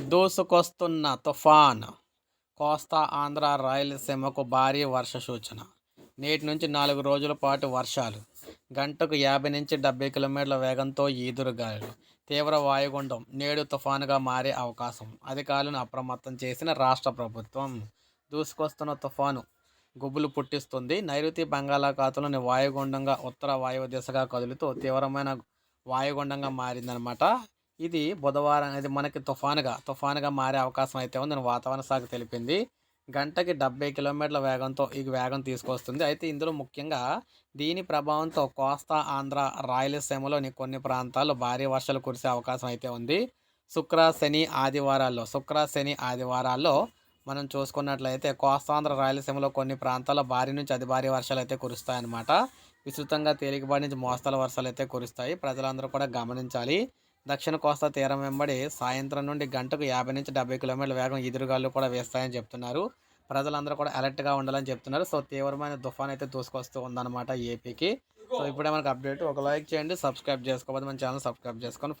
దూసుకొస్తున్న తుఫాన్. కోస్తా ఆంధ్ర రాయలసీమకు భారీ వర్ష సూచన. నేటి నుంచి నాలుగు రోజుల పాటు వర్షాలు. గంటకు యాభై నుంచి డెబ్బై కిలోమీటర్ల వేగంతో ఈదురుగాలు తీవ్ర వాయుగుండం నేడు తుఫానుగా మారే అవకాశం. అధికారులను అప్రమత్తం చేసిన రాష్ట్ర ప్రభుత్వం దూసుకొస్తున్న తుఫాను గుబులు పుట్టిస్తుంది. నైరుతి బంగాళాఖాతంలోని వాయుగుండంగా ఉత్తర వాయువు దిశగా కదులుతూ తీవ్రమైన వాయుగుండంగా మారిందనమాట ఇది బుధవారం అనేది మనకి తుఫానుగా తుఫానుగా మారే అవకాశం అయితే ఉందని వాతావరణ శాఖ తెలిపింది. గంటకి డెబ్బై కిలోమీటర్ల వేగంతో ఈ వేగం తీసుకొస్తుంది. అయితే ఇందులో ముఖ్యంగా దీని ప్రభావంతో కోస్తా ఆంధ్ర రాయలసీమలోని కొన్ని ప్రాంతాల్లో భారీ వర్షాలు కురిసే అవకాశం అయితే ఉంది. శుక్ర శని ఆదివారాల్లో శుక్ర శని ఆదివారాల్లో మనం చూసుకున్నట్లయితే కోస్తాంధ్ర రాయలసీమలో కొన్ని ప్రాంతాల్లో భారీ నుంచి అతి భారీ వర్షాలు అయితే కురుస్తాయన్నమాట. విస్తృతంగా తేలికపాటి నుంచి మోస్తల వర్షాలు అయితే కురుస్తాయి. ప్రజలందరూ కూడా గమనించాలి. దక్షిణ కోస్తా తీరం వెంబడి సాయంత్రం నుండి గంటకు యాభై నుంచి డెబ్బై కిలోమీటర్ల వేగం ఎదురుగాలు కూడా వేస్తాయని చెప్తున్నారు. ప్రజలందరూ కూడా అలర్ట్గా ఉండాలని చెప్తున్నారు. సో తీవ్రమైన తుఫాన్ అయితే దూసుకొస్తూ ఉందన్నమాట ఏపీకి. సో ఇప్పుడే మనకు అప్డేట్. ఒక లైక్ చేయండి సబ్స్క్రైబ్ చేసుకోవద్దు మన ఛానల్ సబ్స్క్రైబ్ చేసుకొని